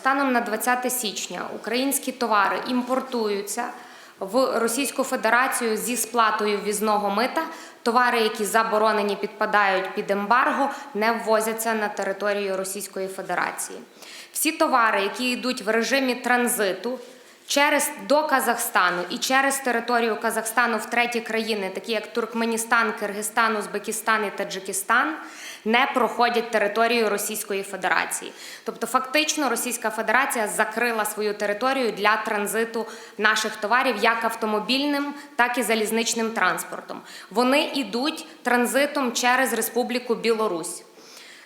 станом на 20 січня українські товари імпортуються в Російську Федерацію зі сплатою візного мита. Товари, які заборонені, підпадають під ембарго, не ввозяться на територію Російської Федерації. Всі товари, які йдуть в режимі транзиту, через до Казахстану і через територію Казахстану в треті країни, такі як Туркменістан, Киргизстан, Узбекистан і Таджикистан, не проходять територію Російської Федерації. Тобто, фактично, Російська Федерація закрила свою територію для транзиту наших товарів як автомобільним, так і залізничним транспортом. Вони йдуть транзитом через Республіку Білорусь.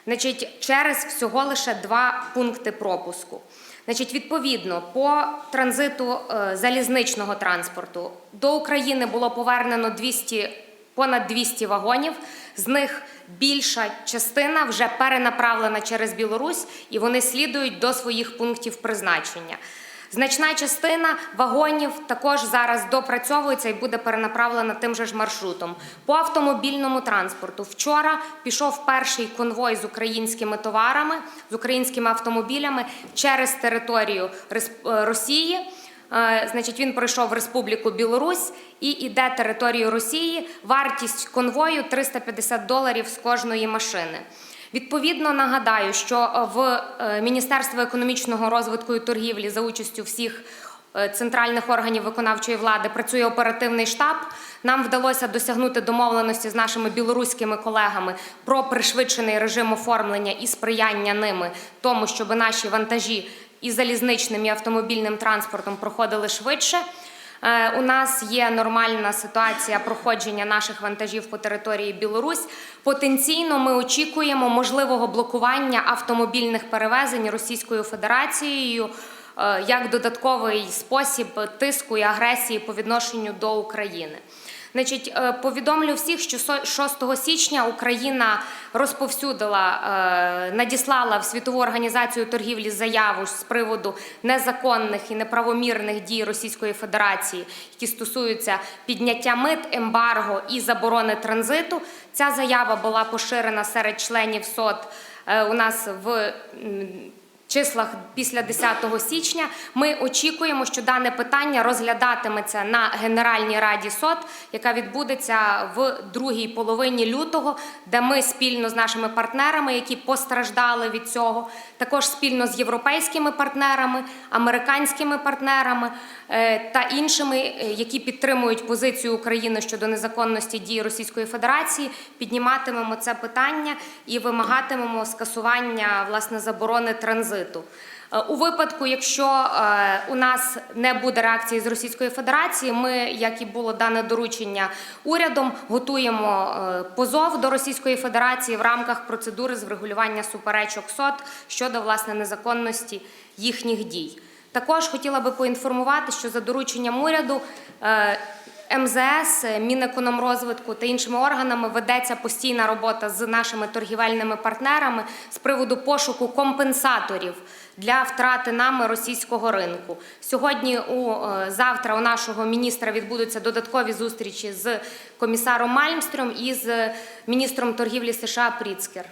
Значить, через всього лише два пункти пропуску. Значить, відповідно, по транзиту е, залізничного транспорту до України було повернено 200, понад 200 вагонів. З них більша частина вже перенаправлена через Білорусь, і вони слідують до своїх пунктів призначення. Значна частина вагонів також зараз допрацьовується і буде перенаправлена тим же ж маршрутом. По автомобільному транспорту вчора пішов перший конвой з українськими товарами, з українськими автомобілями через територію е, Росії. Е, Значить, він пройшов Республіку Білорусь і йде територію Росії. Вартість конвою 350 доларів з кожної машини. Відповідно, нагадаю, що е, в е, Міністерство економічного розвитку і торгівлі за участю всіх е, центральних органів виконавчої влади працює оперативний штаб. Нам вдалося досягнути домовленості з нашими білоруськими колегами про пришвидшений режим оформлення і сприяння ними тому, щоб наші вантажі і залізничним і автомобільним транспортом проходили швидше. Е, У нас є нормальна ситуація проходження наших вантажів по території Білорусь. Потенційно ми очікуємо можливого блокування автомобільних перевезень Російською Федерацією як додатковий спосіб тиску і агресії по відношенню до України. Значить, е, повідомлю всіх, що со- 6 січня Україна розповсюдила, е, надіслала в світову організацію торгівлі заяву з приводу незаконних і неправомірних дій Російської Федерації, які стосуються підняття мит, ембарго і заборони транзиту. Ця заява була поширена серед членів СОТ е, у нас в числах після 10 січня. Ми очікуємо, що дане питання розглядатиметься на Генеральній раді СОТ, яка відбудеться в другій половині лютого, де ми спільно з нашими партнерами, які постраждали від цього, також спільно з європейськими партнерами, американськими партнерами е, та іншими, е, які підтримують позицію України щодо незаконності дій Російської Федерації, підніматимемо це питання і вимагатимемо скасування власне заборони транзиту. Е, У випадку, якщо е, у нас не буде реакції з Російської Федерації, ми, як і було дане доручення урядом, готуємо е, позов до Російської Федерації в рамках процедури з врегулювання суперечок СОТ щодо власне незаконності їхніх дій. Також хотіла би поінформувати, що за дорученням уряду. Е, МЗС, Мінекономрозвитку та іншими органами ведеться постійна робота з нашими торгівельними партнерами з приводу пошуку компенсаторів для втрати нами російського ринку. Сьогодні, у е, завтра, у нашого міністра відбудуться додаткові зустрічі з комісаром Мальмстром і з міністром торгівлі США Пріцкер.